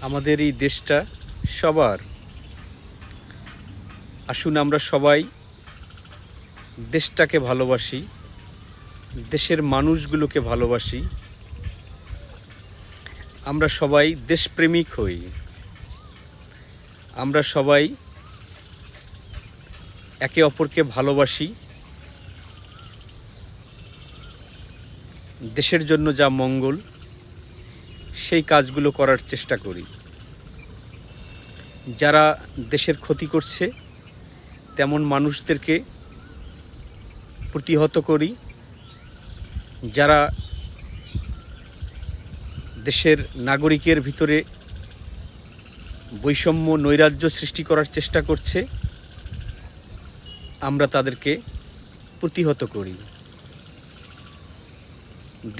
আমাদের এই দেশটা সবার। আসুন আমরা সবাই দেশটাকে ভালোবাসি, দেশের মানুষগুলোকে ভালোবাসি। আমরা সবাই দেশপ্রেমিক হই। আমরা সবাই একে অপরকে ভালোবাসি। দেশের জন্য যা মঙ্গল সেই কাজগুলো করার চেষ্টা করি। যারা দেশের ক্ষতি করছে, তেমন মানুষদেরকে প্রতিহত করি। যারা দেশের নাগরিকের ভিতরে বৈষম্য, নৈরাজ্য সৃষ্টি করার চেষ্টা করছে, আমরা তাদেরকে প্রতিহত করি।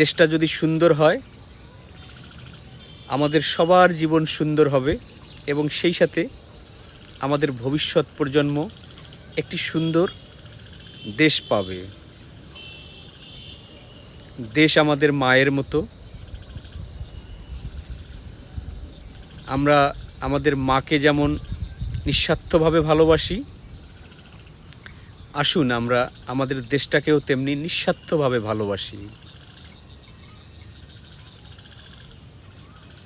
দেশটা যদি সুন্দর হয় আমাদের সবার জীবন সুন্দর হবে এবং সেই সাথে আমাদের ভবিষ্যৎ প্রজন্ম একটি সুন্দর দেশ পাবে। দেশ আমাদের মায়ের মতো। আমরা আমাদের মাকে যেমন নিঃস্বার্থভাবে ভালোবাসি, আসুন আমরা আমাদের দেশটাকেও তেমনি নিঃস্বার্থভাবে ভালোবাসি।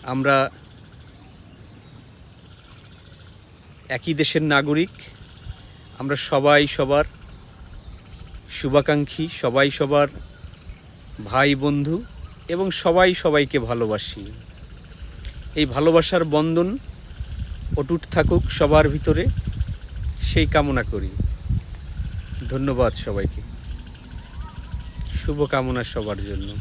আমরা একই দেশের নাগরিক, আমরা সবাই সবার শুভাকাঙ্ক্ষী, সবাই সবার ভাই বন্ধু এবং সবাই সবাইকে ভালোবাসি। এই ভালোবাসার বন্ধন অটুট থাকুক সবার ভিতরে, সেই কামনা করি। ধন্যবাদ সবাইকে। শুভকামনা সবার জন্য।